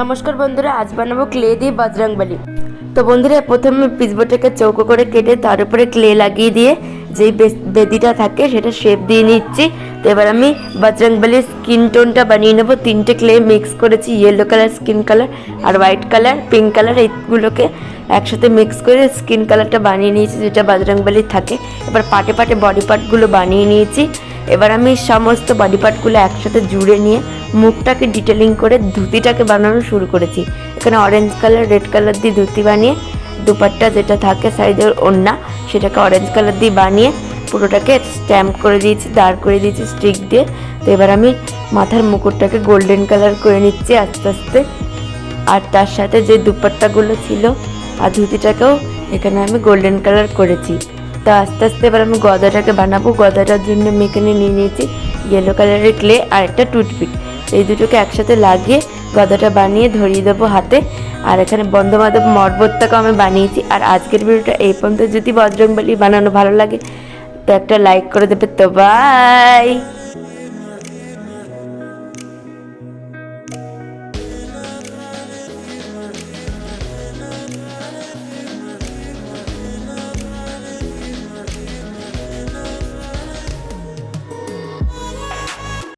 নমস্কার বন্ধুরা, আজ বানাবো ক্লে দিয়ে বজরংবলী তো বন্ধুরা, প্রথমে পিসবোটাকে চৌকো করে কেটে তার উপরে ক্লে লাগিয়ে দিয়ে যেই বেদিটা থাকে সেটা শেপ দিয়ে নিচ্ছি। তো এবার আমি বজরংবলীর স্কিন টোনটা বানিয়ে নেব। তিনটে ক্লে মিক্স করেছি ইয়েলো কালার স্কিন কালার আর হোয়াইট কালার পিঙ্ক কালার এইগুলোকে একসাথে মিক্স করে স্কিন কালারটা বানিয়ে নিয়েছি, যেটা বজরংবলীর থাকে। এবার পাটে পাটে বডি পার্টগুলো বানিয়ে নিয়েছি। এবার আমি সমস্ত বডি পার্টগুলো একসাথে জুড়ে নিয়ে মুখটাকে ডিটেলিং করে ধুতিটাকে বানানো শুরু করেছি। এখানে অরেঞ্জ কালার রেড কালার দিয়ে ধুতি বানিয়ে দুপাট্টা যেটা থাকে সাইজের ওড়না, সেটাকে অরেঞ্জ কালার দিয়ে বানিয়ে পুরোটাকে স্ট্যাম্প করে দিয়েছি, দাঁড় করে দিয়েছি স্টিক দিয়ে। তো এবার আমি মাথার মুকুটটাকে গোল্ডেন কালার করে নিচ্ছি আস্তে আস্তে। আর তার সাথে যে দুপাট্টাগুলো ছিল, আর ধুতিটাকেও এখানে আমি গোল্ডেন কালার করেছি। তো আস্তে আস্তে এবার আমি গদাটাকে বানাবো। গদাটার জন্য আমি এখানে নিয়ে নিয়েছি ইয়েলো কালারের ক্লে আর একটা টুথপিক এই দুটোকে একসাথে লাগিয়ে গদাটা বানিয়ে ধরিয়ে দেবো হাতে। আর এখানে বন্ধু বান্ধব মরবতটাকেও আমি বানিয়েছি। আর আজকের ভিডিওটা এই পর্যন্ত। যদি বজরংবলী বানানো ভালো লাগে, তো একটা লাইক করে দেবে। তো বাই